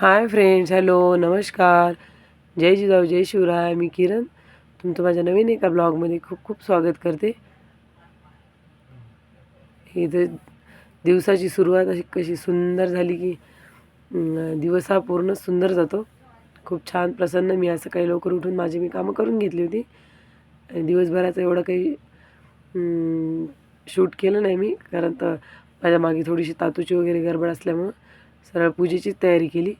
Hi friends hello नमस्कार. जय जिजाऊ जय शिवराय. मी किरण. तुमचं माझ्या नवीन एका ब्लॉगमध्ये खूप खूप स्वागत करते. इथं दिवसाची सुरुवात अशी कशी सुंदर झाली की दिवस हा पूर्ण सुंदर जातो. खूप छान प्रसन्न मी असं काही लवकर उठून माझी मी कामं करून घेतली होती. आणि दिवसभराचं एवढं काही शूट केलं नाही मी. कारण तर माझ्या मागे थोडीशी तातूची वगैरे गडबड असल्यामुळं सरळ पूजेचीच तयारी केली.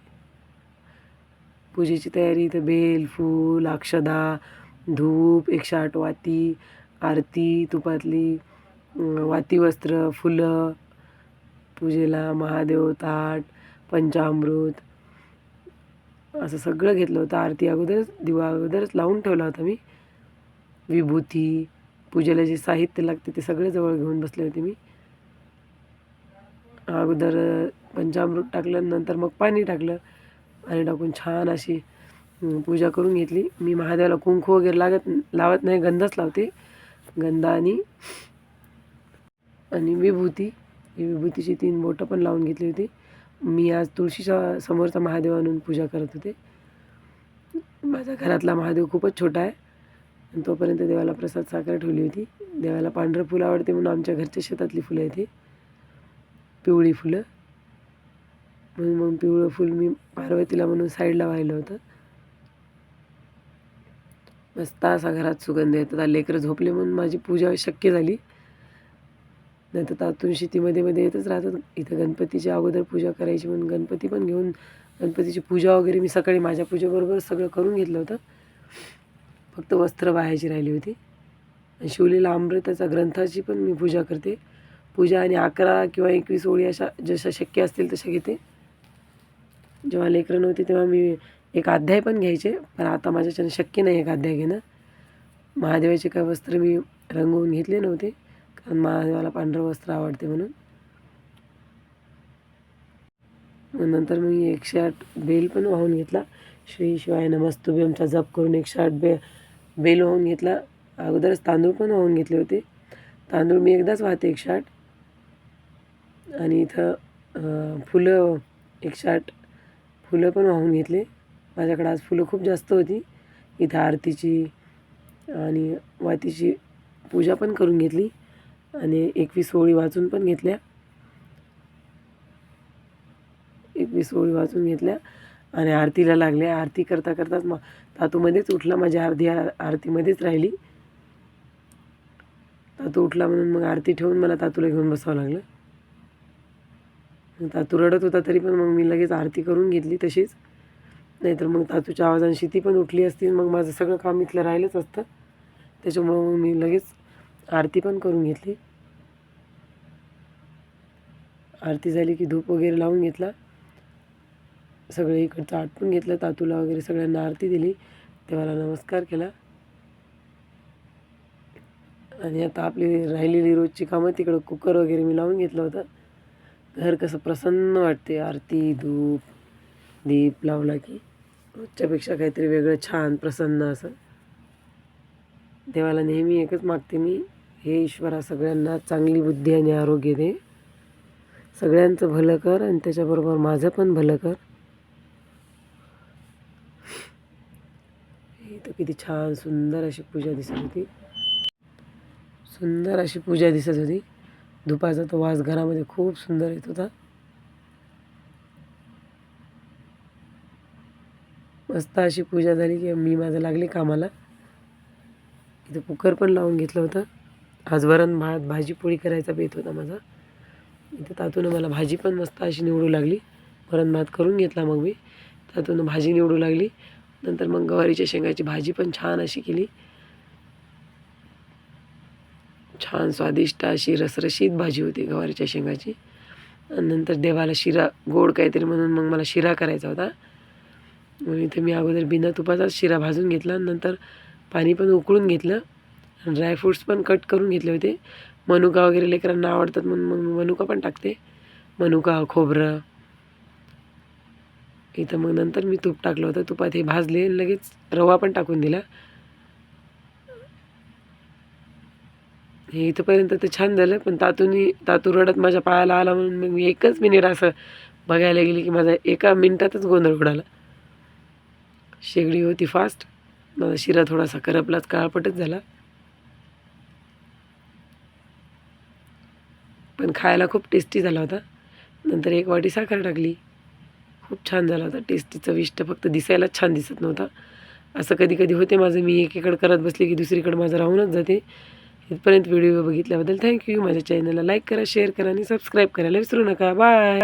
पूजेची तयारी इथं बेल फूल अक्षदा धूप एकशे आठ वाती आरती तुपातली वाती वस्त्र फुलं पूजेला महादेव ताट पंचामृत असं सगळं घेतलं होतं. आरती अगोदरच दिवा अगोदरच लावून ठेवला होता मी. विभूती पूजेला जे साहित्य लागते ते सगळे जवळ घेऊन बसले होते मी. अगोदर पंचामृत टाकलं नंतर मग पाणी टाकलं. पाणी टाकून छान अशी पूजा करून घेतली. मी महादेवाला कुंकू वगैरे लागत लावत नाही गंधच लावते. गंधा आणि आणि विभूती. विभूतीची तीन बोटं पण लावून घेतली होती. मी आज तुळशीच्या समोरचा महादेव आणून पूजा करत होते. माझ्या घरातला महादेव खूपच छोटा आहे. आणि तोपर्यंत देवाला प्रसाद साखर ठेवली होती. देवाला पांढरं फुलं आवडते म्हणून आमच्या घरच्या शेतातली फुलं येते पिवळी फुलं. म्हणून मग पिवळं फुल मी पार्वतीला म्हणून साईडला वाहिलं होतं. मस्त असा घरात सुगंध येतो. आता लेकरं झोपले म्हणून माझी पूजा शक्य झाली. नाही तर तातून शेतीमध्ये मध्ये येतच राहतात. इथं गणपतीच्या अगोदर पूजा करायची म्हणून गणपती पण घेऊन गणपतीची पूजा वगैरे मी सकाळी माझ्या पूजेबरोबर सगळं करून घेतलं होतं. फक्त वस्त्र वाहायची राहिली होती. आणि शिवलेला अमृताचा ग्रंथाची पण मी पूजा करते. पूजा आणि अकरा किंवा एकवीस ओळी अशा जशा शक्य असतील तशा घेते. जेव्हा लेकरं नव्हती तेव्हा मी एक अध्याय पण घ्यायचे पण आता माझ्याच्यानं शक्य नाही एक अध्याय घेणं. महादेवाचे काय वस्त्र मी रंगवून घेतले नव्हते कारण महादेवाला पांढरं वस्त्र आवडते म्हणून. मग नंतर मी एकशे आठ बेल पण वाहून घेतला. श्री शिवाय नमस्तुभ्यमचा जप करून एकशे आठ बे बेल वाहून घेतला. अगोदरच तांदूळ पण वाहून घेतले होते. तांदूळ मी एकदाच वाहते एकशे आठ आणि इथं फुलं एकशे आठ फुलं पण वाहून घेतले. माझ्याकडे आज फुलं खूप जास्त होती. इथं आरतीची आणि वातीची पूजा पण करून घेतली आणि एकवीस ओळी वाचून पण घेतल्या. एकवीस ओळी वाचून घेतल्या आणि आरतीला लागल्या आरती करता करताच मग तातूमध्येच उठला. माझ्या अर्धी आरतीमध्येच राहिली. तातू उठला म्हणून मग आरती ठेवून मला तातूला घेऊन बसावं लागलं. तातू रडत होता तरी पण मग मी लगेच आरती करून घेतली तशीच. नाहीतर मग तातूच्या आवाजांशी ती पण उठली असती मग माझं सगळं काम इथलं राहिलंच असतं. त्याच्यामुळं मग मी लगेच आरती पण करून घेतली. आरती झाली की धूप वगैरे लावून घेतला. सगळे इकडचं आटपून घेतलं तातूला वगैरे सगळ्यांना आरती दिली. देवाला नमस्कार केला. आणि आता आपली राहिलेली रोजची कामं तिकडं कुकर वगैरे मी लावून घेतलं होतं. घर कसं प्रसन्न वाटते. आरती धूप दीप लावला की रोजच्यापेक्षा काहीतरी वेगळं छान प्रसन्न असं. देवाला नेहमी एकच मागते मी हे ईश्वरा सगळ्यांना चांगली बुद्धी आणि आरोग्य दे. सगळ्यांचं भलं कर आणि त्याच्याबरोबर माझं पण भलं कर. तर किती छान सुंदर अशी पूजा दिसत होती. सुंदर अशी पूजा दिसत होती. धुपाचा तो वास घरामध्ये खूप सुंदर येत होता. मस्त अशी पूजा झाली की मी माझं लागले कामाला. इथं कुकर पण लावून घेतलं होतं. आज वरण भात भाजी पोळी करायचा बेत होता माझा. इथं तातूनं मला भाजी पण मस्त अशी निवडू लागली. वरण भात करून घेतला मग मी. तातूनं भाजी निवडू लागली. नंतर मग गवारीच्या शेंगाची भाजी पण छान अशी केली. छान स्वादिष्ट अशी रसरशीत भाजी होती गवारीच्या शेंगाची. आणि नंतर देवाला शिरा गोड काहीतरी म्हणून मग मला शिरा करायचा होता. मग इथे मी अगोदर बिना तुपाचाच शिरा भाजून घेतला. नंतर पाणी पण उकळून घेतलं. आणि ड्रायफ्रूट्स पण कट करून घेतले होते. मनुका वगैरे लेकरांना आवडतात म्हणून मग मनुका पण टाकते. मनुका खोबरं. इथं मग नंतर मी तूप टाकलं होतं. तुपात हे भाजले आणि लगेच रवा पण टाकून दिला. हे इथंपर्यंत तर छान झालं पण तातूनी तातू रडत माझ्या पायाला आला म्हणून मग मी एकच मिनिट असं बघायला गेली की माझा एका मिनिटातच गोंधळ उडाला. शेगडी होती फास्ट माझा शिरा थोडासा करपलाच काळपटच झाला. पण खायला खूप टेस्टी झाला होता. नंतर एक वाटी साखर टाकली. खूप छान झाला होता. टेस्टी चविष्ट फक्त दिसायलाच छान दिसत नव्हता. असं कधी कधी होते माझं. मी एकीकडे करत बसले की दुसरीकडे माझं राहूनच जाते. इथपर्यंत व्हिडिओ बघितल्याबद्दल थँक्यू. माझ्या चॅनलला लाईक करा शेअर करा आणि सबस्क्राईब करायला विसरू नका. बाय.